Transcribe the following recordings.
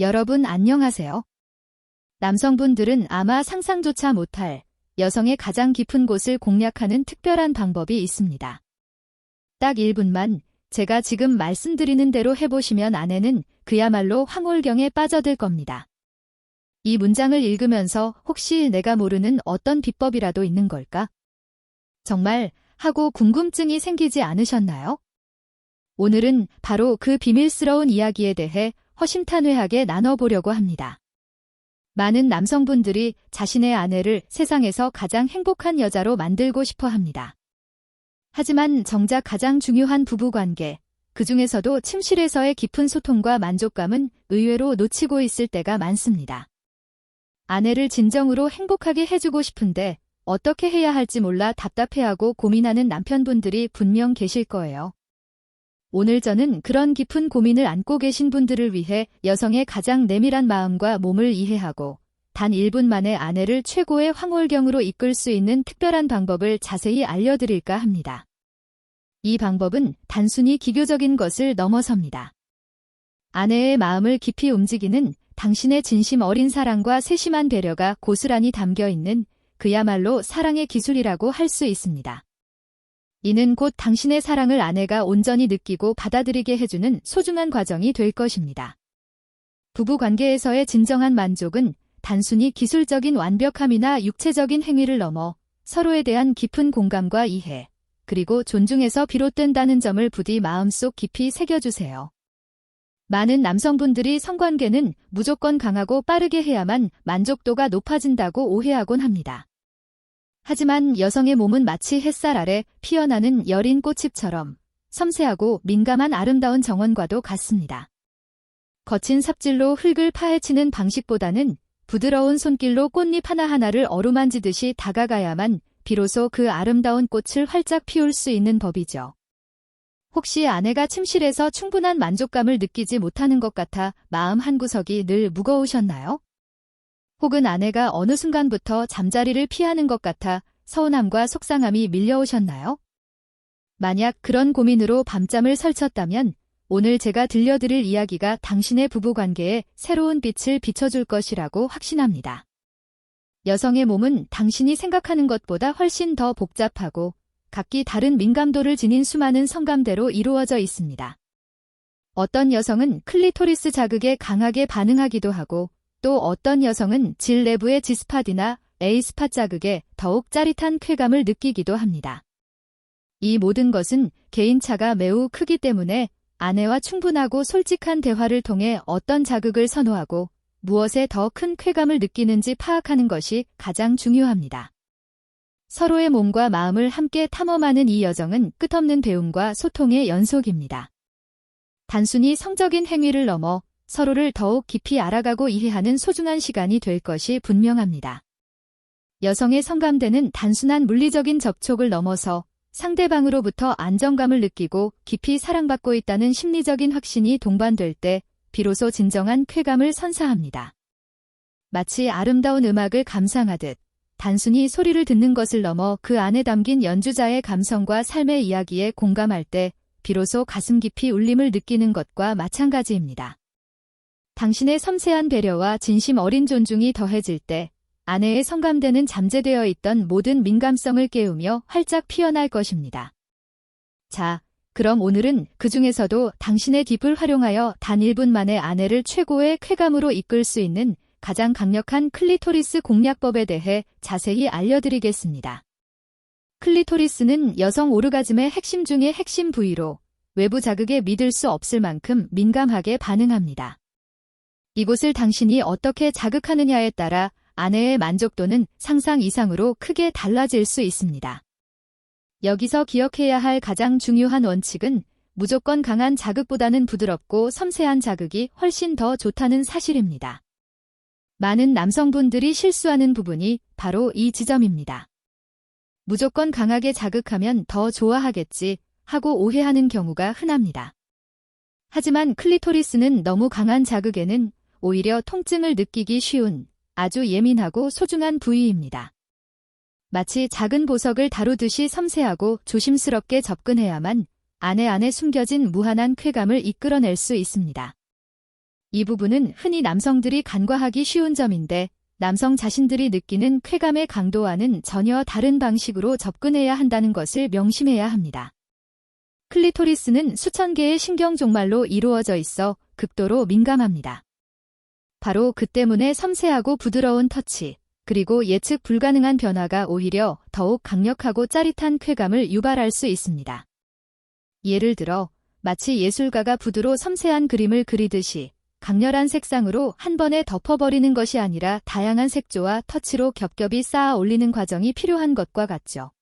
여러분 안녕하세요. 남성분들은 아마 상상조차 못할 여성의 가장 깊은 곳을 공략하는 특별한 방법이 있습니다. 딱 1분만 제가 지금 말씀드리는 대로 해보시면 아내는 그야말로 황홀경에 빠져들 겁니다. 이 문장을 읽으면서 혹시 내가 모르는 어떤 비법이라도 있는 걸까? 정말 하고 궁금증이 생기지 않으셨나요? 오늘은 바로 그 비밀스러운 이야기에 대해 허심탄회하게 나눠보려고 합니다. 많은 남성분들이 자신의 아내를 세상에서 가장 행복한 여자로 만들고 싶어 합니다. 하지만 정작 가장 중요한 부부관계, 그 중에서도 침실에서의 깊은 소통과 만족감은 의외로 놓치고 있을 때가 많습니다. 아내를 진정으로 행복하게 해주고 싶은데 어떻게 해야 할지 몰라 답답해하고 고민하는 남편분들이 분명 계실 거예요. 오늘 저는 그런 깊은 고민을 안고 계신 분들을 위해 여성의 가장 내밀한 마음과 몸을 이해하고 단 1분 만에 아내를 최고의 황홀경으로 이끌 수 있는 특별한 방법을 자세히 알려드릴까 합니다. 이 방법은 단순히 기교적인 것을 넘어섭니다. 아내의 마음을 깊이 움직이는 당신의 진심 어린 사랑과 세심한 배려가 고스란히 담겨 있는 그야말로 사랑의 기술이라고 할 수 있습니다. 이는 곧 당신의 사랑을 아내가 온전히 느끼고 받아들이게 해주는 소중한 과정이 될 것입니다. 부부 관계에서의 진정한 만족은 단순히 기술적인 완벽함이나 육체적인 행위를 넘어 서로에 대한 깊은 공감과 이해, 그리고 존중에서 비롯된다는 점을 부디 마음속 깊이 새겨주세요. 많은 남성분들이 성관계는 무조건 강하고 빠르게 해야만 만족도가 높아진다고 오해하곤 합니다. 하지만 여성의 몸은 마치 햇살 아래 피어나는 여린 꽃잎처럼 섬세하고 민감한 아름다운 정원과도 같습니다. 거친 삽질로 흙을 파헤치는 방식보다는 부드러운 손길로 꽃잎 하나하나를 어루만지듯이 다가가야만 비로소 그 아름다운 꽃을 활짝 피울 수 있는 법이죠. 혹시 아내가 침실에서 충분한 만족감을 느끼지 못하는 것 같아 마음 한구석이 늘 무거우셨나요? 혹은 아내가 어느 순간부터 잠자리를 피하는 것 같아 서운함과 속상함이 밀려오셨나요? 만약 그런 고민으로 밤잠을 설쳤다면 오늘 제가 들려드릴 이야기가 당신의 부부관계에 새로운 빛을 비춰줄 것이라고 확신합니다. 여성의 몸은 당신이 생각하는 것보다 훨씬 더 복잡하고 각기 다른 민감도를 지닌 수많은 성감대로 이루어져 있습니다. 어떤 여성은 클리토리스 자극에 강하게 반응하기도 하고 또 어떤 여성은 질 내부의 지스팟이나 에이스팟 자극에 더욱 짜릿한 쾌감을 느끼기도 합니다. 이 모든 것은 개인차가 매우 크기 때문에 아내와 충분하고 솔직한 대화를 통해 어떤 자극을 선호하고 무엇에 더 큰 쾌감을 느끼는지 파악하는 것이 가장 중요합니다. 서로의 몸과 마음을 함께 탐험하는 이 여정은 끝없는 배움과 소통의 연속입니다. 단순히 성적인 행위를 넘어 서로를 더욱 깊이 알아가고 이해하는 소중한 시간이 될 것이 분명합니다. 여성의 성감대는 단순한 물리적인 접촉을 넘어서 상대방으로부터 안정감을 느끼고 깊이 사랑받고 있다는 심리적인 확신이 동반될 때 비로소 진정한 쾌감을 선사합니다. 마치 아름다운 음악을 감상하듯 단순히 소리를 듣는 것을 넘어 그 안에 담긴 연주자의 감성과 삶의 이야기에 공감할 때 비로소 가슴 깊이 울림을 느끼는 것과 마찬가지입니다. 당신의 섬세한 배려와 진심 어린 존중이 더해질 때 아내의 성감대는 잠재되어 있던 모든 민감성을 깨우며 활짝 피어날 것입니다. 자, 그럼 오늘은 그 중에서도 당신의 딥을 활용하여 단 1분 만에 아내를 최고의 쾌감으로 이끌 수 있는 가장 강력한 클리토리스 공략법에 대해 자세히 알려드리겠습니다. 클리토리스는 여성 오르가즘의 핵심 중의 핵심 부위로 외부 자극에 믿을 수 없을 만큼 민감하게 반응합니다. 이곳을 당신이 어떻게 자극하느냐에 따라 아내의 만족도는 상상 이상으로 크게 달라질 수 있습니다. 여기서 기억해야 할 가장 중요한 원칙은 무조건 강한 자극보다는 부드럽고 섬세한 자극이 훨씬 더 좋다는 사실입니다. 많은 남성분들이 실수하는 부분이 바로 이 지점입니다. 무조건 강하게 자극하면 더 좋아하겠지 하고 오해하는 경우가 흔합니다. 하지만 클리토리스는 너무 강한 자극에는 오히려 통증을 느끼기 쉬운 아주 예민하고 소중한 부위입니다. 마치 작은 보석을 다루듯이 섬세하고 조심스럽게 접근해야만 안에 안에 숨겨진 무한한 쾌감을 이끌어낼 수 있습니다. 이 부분은 흔히 남성들이 간과하기 쉬운 점인데 남성 자신들이 느끼는 쾌감의 강도와는 전혀 다른 방식으로 접근해야 한다는 것을 명심해야 합니다. 클리토리스는 수천 개의 신경 종말로 이루어져 있어 극도로 민감합니다. 바로 그 때문에 섬세하고 부드러운 터치, 그리고 예측 불가능한 변화가 오히려 더욱 강력하고 짜릿한 쾌감을 유발할 수 있습니다. 예를 들어, 마치 예술가가 붓으로 섬세한 그림을 그리듯이 강렬한 색상으로 한 번에 덮어버리는 것이 아니라 다양한 색조와 터치로 겹겹이 쌓아 올리는 과정이 필요한 것과 같죠.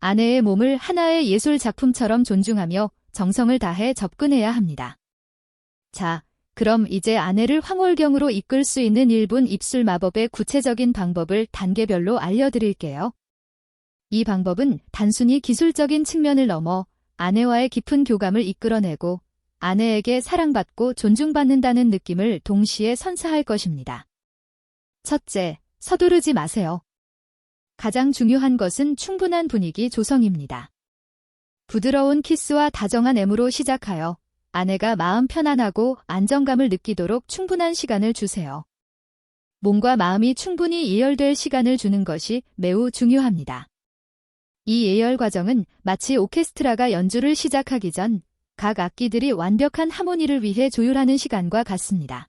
아내의 몸을 하나의 예술 작품처럼 존중하며 정성을 다해 접근해야 합니다. 자, 그럼 이제 아내를 황홀경으로 이끌 수 있는 1분 입술 마법의 구체적인 방법을 단계별로 알려드릴게요. 이 방법은 단순히 기술적인 측면을 넘어 아내와의 깊은 교감을 이끌어내고 아내에게 사랑받고 존중받는다는 느낌을 동시에 선사할 것입니다. 첫째, 서두르지 마세요. 가장 중요한 것은 충분한 분위기 조성입니다. 부드러운 키스와 다정한 애무로 시작하여 아내가 마음 편안하고 안정감을 느끼도록 충분한 시간을 주세요. 몸과 마음이 충분히 예열될 시간을 주는 것이 매우 중요합니다. 이 예열 과정은 마치 오케스트라가 연주를 시작하기 전 각 악기들이 완벽한 하모니를 위해 조율하는 시간과 같습니다.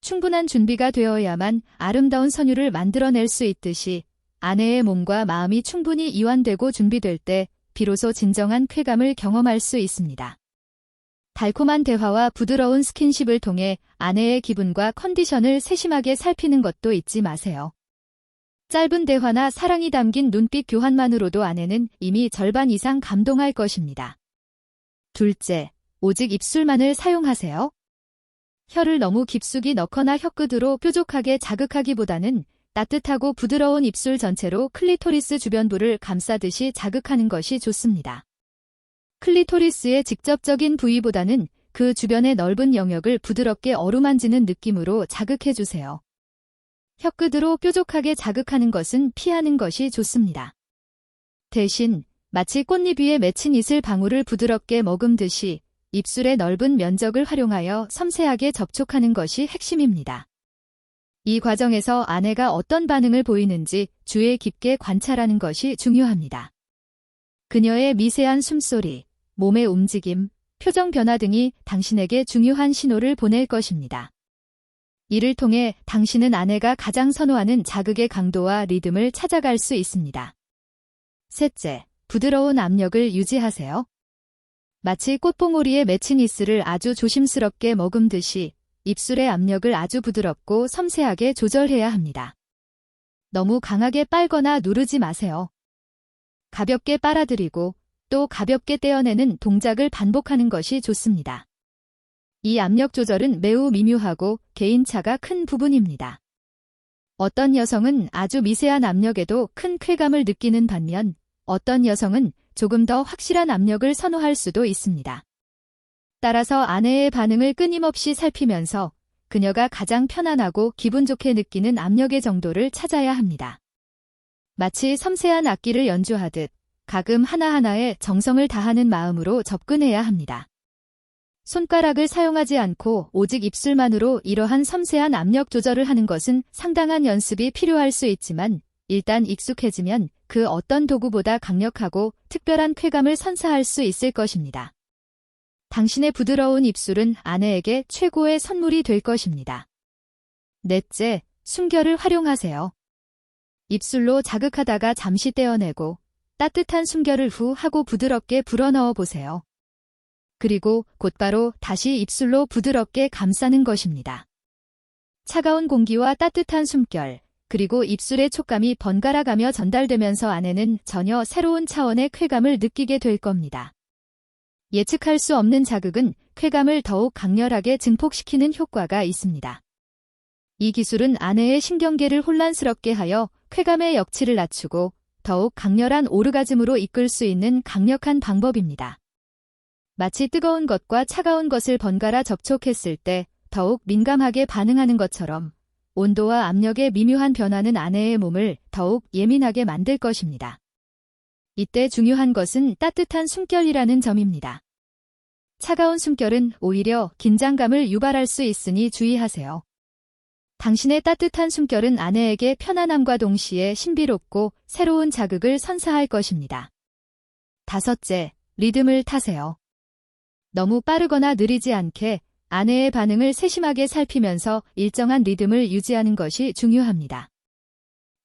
충분한 준비가 되어야만 아름다운 선율을 만들어낼 수 있듯이 아내의 몸과 마음이 충분히 이완되고 준비될 때 비로소 진정한 쾌감을 경험할 수 있습니다. 달콤한 대화와 부드러운 스킨십을 통해 아내의 기분과 컨디션을 세심하게 살피는 것도 잊지 마세요. 짧은 대화나 사랑이 담긴 눈빛 교환만으로도 아내는 이미 절반 이상 감동할 것입니다. 둘째, 오직 입술만을 사용하세요. 혀를 너무 깊숙이 넣거나 혀끝으로 뾰족하게 자극하기보다는 따뜻하고 부드러운 입술 전체로 클리토리스 주변부를 감싸듯이 자극하는 것이 좋습니다. 클리토리스의 직접적인 부위보다는 그 주변의 넓은 영역을 부드럽게 어루만지는 느낌으로 자극해주세요. 혀끝으로 뾰족하게 자극하는 것은 피하는 것이 좋습니다. 대신 마치 꽃잎 위에 맺힌 이슬 방울을 부드럽게 머금듯이 입술의 넓은 면적을 활용하여 섬세하게 접촉하는 것이 핵심입니다. 이 과정에서 아내가 어떤 반응을 보이는지 주의 깊게 관찰하는 것이 중요합니다. 그녀의 미세한 숨소리, 몸의 움직임, 표정 변화 등이 당신에게 중요한 신호를 보낼 것입니다. 이를 통해 당신은 아내가 가장 선호하는 자극의 강도와 리듬을 찾아갈 수 있습니다. 셋째, 부드러운 압력을 유지하세요. 마치 꽃봉오리에 맺힌 이슬을 아주 조심스럽게 머금듯이 입술의 압력을 아주 부드럽고 섬세하게 조절해야 합니다. 너무 강하게 빨거나 누르지 마세요. 가볍게 빨아들이고 또 가볍게 떼어내는 동작을 반복하는 것이 좋습니다. 이 압력 조절은 매우 미묘하고 개인차가 큰 부분입니다. 어떤 여성은 아주 미세한 압력에도 큰 쾌감을 느끼는 반면 어떤 여성은 조금 더 확실한 압력을 선호할 수도 있습니다. 따라서 아내의 반응을 끊임없이 살피면서 그녀가 가장 편안하고 기분 좋게 느끼는 압력의 정도를 찾아야 합니다. 마치 섬세한 악기를 연주하듯 가금 하나하나에 정성을 다하는 마음으로 접근해야 합니다. 손가락을 사용하지 않고 오직 입술만으로 이러한 섬세한 압력 조절을 하는 것은 상당한 연습이 필요할 수 있지만 일단 익숙해지면 그 어떤 도구보다 강력하고 특별한 쾌감을 선사할 수 있을 것입니다. 당신의 부드러운 입술은 아내에게 최고의 선물이 될 것입니다. 넷째, 숨결을 활용하세요. 입술로 자극하다가 잠시 떼어내고 따뜻한 숨결을 후 하고 부드럽게 불어넣어 보세요. 그리고 곧바로 다시 입술로 부드럽게 감싸는 것입니다. 차가운 공기와 따뜻한 숨결, 그리고 입술의 촉감이 번갈아가며 전달되면서 아내는 전혀 새로운 차원의 쾌감을 느끼게 될 겁니다. 예측할 수 없는 자극은 쾌감을 더욱 강렬하게 증폭시키는 효과가 있습니다. 이 기술은 아내의 신경계를 혼란스럽게 하여 쾌감의 역치를 낮추고 더욱 강렬한 오르가즘으로 이끌 수 있는 강력한 방법입니다. 마치 뜨거운 것과 차가운 것을 번갈아 접촉했을 때 더욱 민감하게 반응하는 것처럼 온도와 압력의 미묘한 변화는 아내의 몸을 더욱 예민하게 만들 것입니다. 이때 중요한 것은 따뜻한 숨결이라는 점입니다. 차가운 숨결은 오히려 긴장감을 유발할 수 있으니 주의하세요. 당신의 따뜻한 숨결은 아내에게 편안함과 동시에 신비롭고 새로운 자극을 선사할 것입니다. 다섯째, 리듬을 타세요. 너무 빠르거나 느리지 않게 아내의 반응을 세심하게 살피면서 일정한 리듬을 유지하는 것이 중요합니다.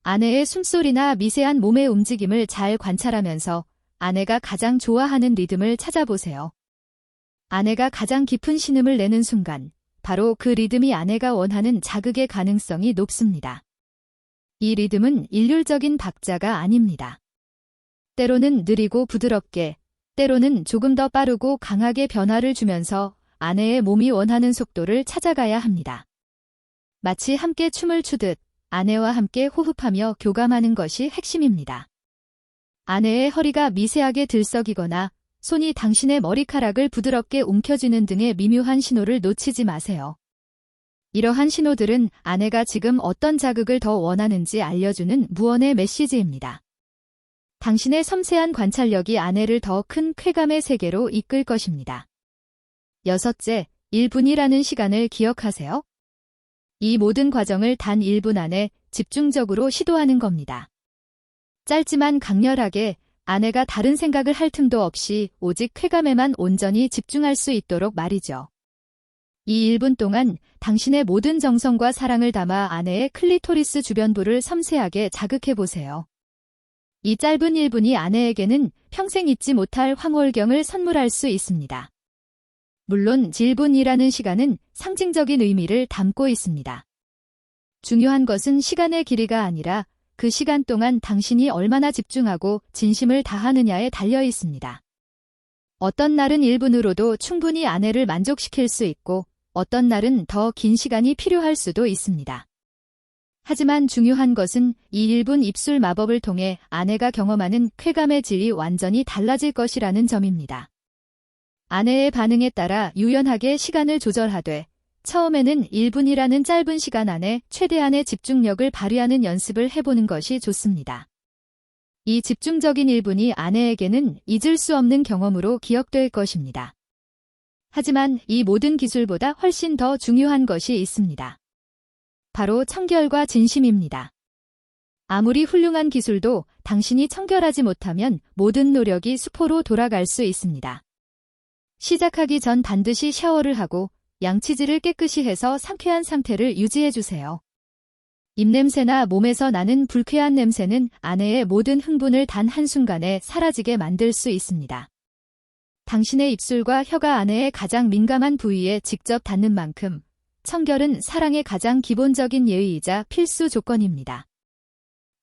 아내의 숨소리나 미세한 몸의 움직임을 잘 관찰하면서 아내가 가장 좋아하는 리듬을 찾아보세요. 아내가 가장 깊은 신음을 내는 순간, 바로 그 리듬이 아내가 원하는 자극의 가능성이 높습니다. 이 리듬은 일률적인 박자가 아닙니다. 때로는 느리고 부드럽게, 때로는 조금 더 빠르고 강하게 변화를 주면서 아내의 몸이 원하는 속도를 찾아가야 합니다. 마치 함께 춤을 추듯 아내와 함께 호흡하며 교감하는 것이 핵심입니다. 아내의 허리가 미세하게 들썩이거나 손이 당신의 머리카락을 부드럽게 움켜쥐는 등의 미묘한 신호를 놓치지 마세요. 이러한 신호들은 아내가 지금 어떤 자극을 더 원하는지 알려주는 무언의 메시지입니다. 당신의 섬세한 관찰력이 아내를 더 큰 쾌감의 세계로 이끌 것입니다. 여섯째, 1분이라는 시간을 기억하세요. 이 모든 과정을 단 1분 안에 집중적으로 시도하는 겁니다. 짧지만 강렬하게 아내가 다른 생각을 할 틈도 없이 오직 쾌감에만 온전히 집중할 수 있도록 말이죠. 이 1분 동안 당신의 모든 정성과 사랑을 담아 아내의 클리토리스 주변부를 섬세하게 자극해 보세요. 이 짧은 1분이 아내에게는 평생 잊지 못할 황홀경을 선물할 수 있습니다. 물론 질분이라는 시간은 상징적인 의미를 담고 있습니다. 중요한 것은 시간의 길이가 아니라 그 시간 동안 당신이 얼마나 집중하고 진심을 다하느냐에 달려 있습니다. 어떤 날은 1분으로도 충분히 아내를 만족시킬 수 있고 어떤 날은 더 긴 시간이 필요할 수도 있습니다. 하지만 중요한 것은 이 1분 입술 마법을 통해 아내가 경험하는 쾌감의 질이 완전히 달라질 것이라는 점입니다. 아내의 반응에 따라 유연하게 시간을 조절하되 처음에는 1분이라는 짧은 시간 안에 최대한의 집중력을 발휘하는 연습을 해보는 것이 좋습니다. 이 집중적인 1분이 아내에게는 잊을 수 없는 경험으로 기억될 것입니다. 하지만 이 모든 기술보다 훨씬 더 중요한 것이 있습니다. 바로 청결과 진심입니다. 아무리 훌륭한 기술도 당신이 청결하지 못하면 모든 노력이 수포로 돌아갈 수 있습니다. 시작하기 전 반드시 샤워를 하고 양치질을 깨끗이 해서 상쾌한 상태를 유지해 주세요. 입냄새나 몸에서 나는 불쾌한 냄새는 아내의 모든 흥분을 단 한순간에 사라지게 만들 수 있습니다. 당신의 입술과 혀가 아내의 가장 민감한 부위에 직접 닿는 만큼 청결은 사랑의 가장 기본적인 예의이자 필수 조건입니다.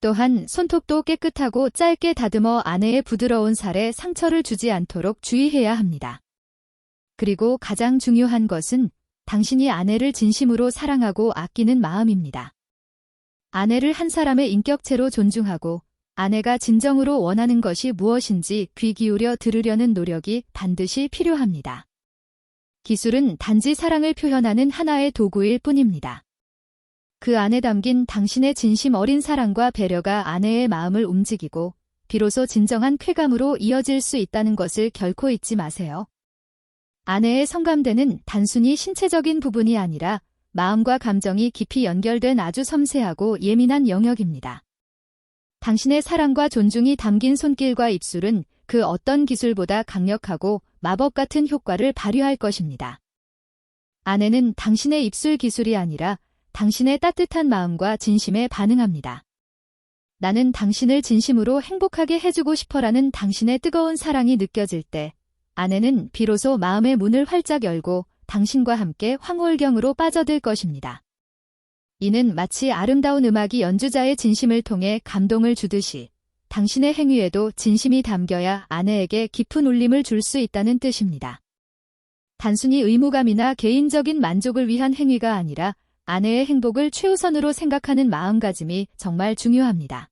또한 손톱도 깨끗하고 짧게 다듬어 아내의 부드러운 살에 상처를 주지 않도록 주의해야 합니다. 그리고 가장 중요한 것은 당신이 아내를 진심으로 사랑하고 아끼는 마음입니다. 아내를 한 사람의 인격체로 존중하고 아내가 진정으로 원하는 것이 무엇인지 귀 기울여 들으려는 노력이 반드시 필요합니다. 기술은 단지 사랑을 표현하는 하나의 도구일 뿐입니다. 그 안에 담긴 당신의 진심 어린 사랑과 배려가 아내의 마음을 움직이고 비로소 진정한 쾌감으로 이어질 수 있다는 것을 결코 잊지 마세요. 아내의 성감대는 단순히 신체적인 부분이 아니라 마음과 감정이 깊이 연결된 아주 섬세하고 예민한 영역입니다. 당신의 사랑과 존중이 담긴 손길과 입술은 그 어떤 기술보다 강력하고 마법 같은 효과를 발휘할 것입니다. 아내는 당신의 입술 기술이 아니라 당신의 따뜻한 마음과 진심에 반응합니다. 나는 당신을 진심으로 행복하게 해주고 싶어라는 당신의 뜨거운 사랑이 느껴질 때 아내는 비로소 마음의 문을 활짝 열고 당신과 함께 황홀경으로 빠져들 것입니다. 이는 마치 아름다운 음악이 연주자의 진심을 통해 감동을 주듯이 당신의 행위에도 진심이 담겨야 아내에게 깊은 울림을 줄 수 있다는 뜻입니다. 단순히 의무감이나 개인적인 만족을 위한 행위가 아니라 아내의 행복을 최우선으로 생각하는 마음가짐이 정말 중요합니다.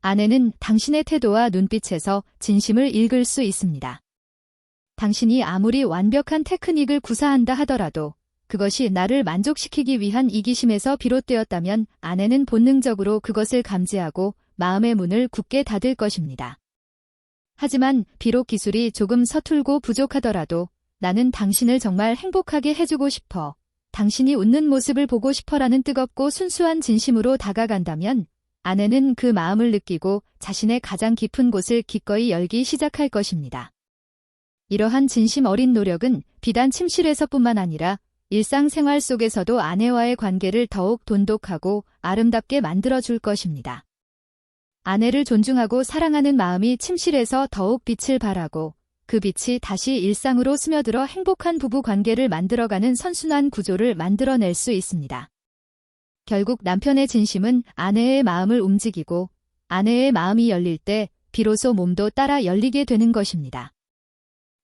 아내는 당신의 태도와 눈빛에서 진심을 읽을 수 있습니다. 당신이 아무리 완벽한 테크닉을 구사한다 하더라도 그것이 나를 만족시키기 위한 이기심에서 비롯되었다면 아내는 본능적으로 그것을 감지하고 마음의 문을 굳게 닫을 것입니다. 하지만 비록 기술이 조금 서툴고 부족하더라도 나는 당신을 정말 행복하게 해주고 싶어. 당신이 웃는 모습을 보고 싶어라는 뜨겁고 순수한 진심으로 다가간다면 아내는 그 마음을 느끼고 자신의 가장 깊은 곳을 기꺼이 열기 시작할 것입니다. 이러한 진심 어린 노력은 비단 침실에서뿐만 아니라 일상생활 속에서도 아내와의 관계를 더욱 돈독하고 아름답게 만들어줄 것입니다. 아내를 존중하고 사랑하는 마음이 침실에서 더욱 빛을 발하고 그 빛이 다시 일상으로 스며들어 행복한 부부 관계를 만들어가는 선순환 구조를 만들어낼 수 있습니다. 결국 남편의 진심은 아내의 마음을 움직이고 아내의 마음이 열릴 때 비로소 몸도 따라 열리게 되는 것입니다.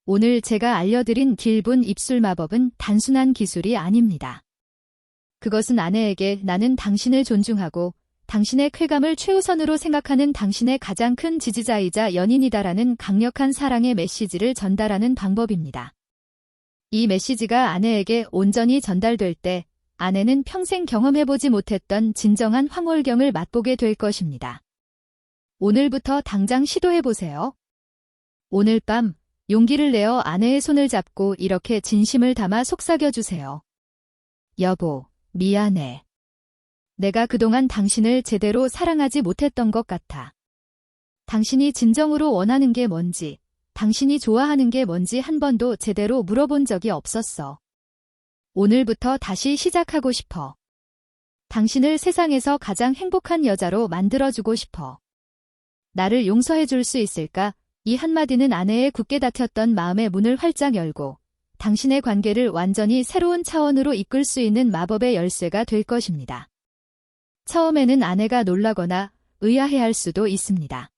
오늘 제가 알려드린 길분 입술 마법은 단순한 기술이 아닙니다. 그것은 아내에게 나는 당신을 존중하고 당신의 쾌감을 최우선으로 생각하는 당신의 가장 큰 지지자이자 연인이다라는 강력한 사랑의 메시지를 전달하는 방법입니다. 이 메시지가 아내에게 온전히 전달될 때 아내는 평생 경험해보지 못했던 진정한 황홀경을 맛보게 될 것입니다. 오늘부터 당장 시도해보세요. 오늘 밤 용기를 내어 아내의 손을 잡고 이렇게 진심을 담아 속삭여 주세요. 여보, 미안해. 내가 그동안 당신을 제대로 사랑하지 못했던 것 같아. 당신이 진정으로 원하는 게 뭔지, 당신이 좋아하는 게 뭔지 한 번도 제대로 물어본 적이 없었어. 오늘부터 다시 시작하고 싶어. 당신을 세상에서 가장 행복한 여자로 만들어주고 싶어. 나를 용서해 줄 수 있을까? 이 한마디는 아내의 굳게 닫혔던 마음의 문을 활짝 열고 당신의 관계를 완전히 새로운 차원으로 이끌 수 있는 마법의 열쇠가 될 것입니다. 처음에는 아내가 놀라거나 의아해할 수도 있습니다.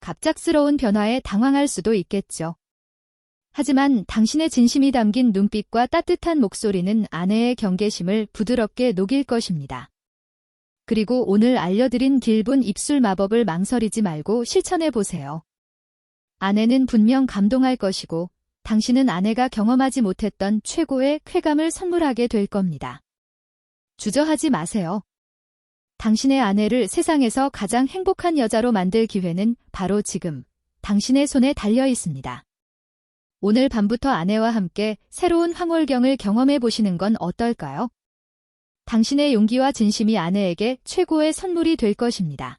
갑작스러운 변화에 당황할 수도 있겠죠. 하지만 당신의 진심이 담긴 눈빛과 따뜻한 목소리는 아내의 경계심을 부드럽게 녹일 것입니다. 그리고 오늘 알려드린 길분 입술 마법을 망설이지 말고 실천해 보세요. 아내는 분명 감동할 것이고 당신은 아내가 경험하지 못했던 최고의 쾌감을 선물하게 될 겁니다. 주저하지 마세요. 당신의 아내를 세상에서 가장 행복한 여자로 만들 기회는 바로 지금 당신의 손에 달려 있습니다. 오늘 밤부터 아내와 함께 새로운 황홀경을 경험해 보시는 건 어떨까요? 당신의 용기와 진심이 아내에게 최고의 선물이 될 것입니다.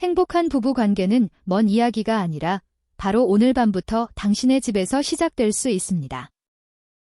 행복한 부부 관계는 먼 이야기가 아니라 바로 오늘 밤부터 당신의 집에서 시작될 수 있습니다.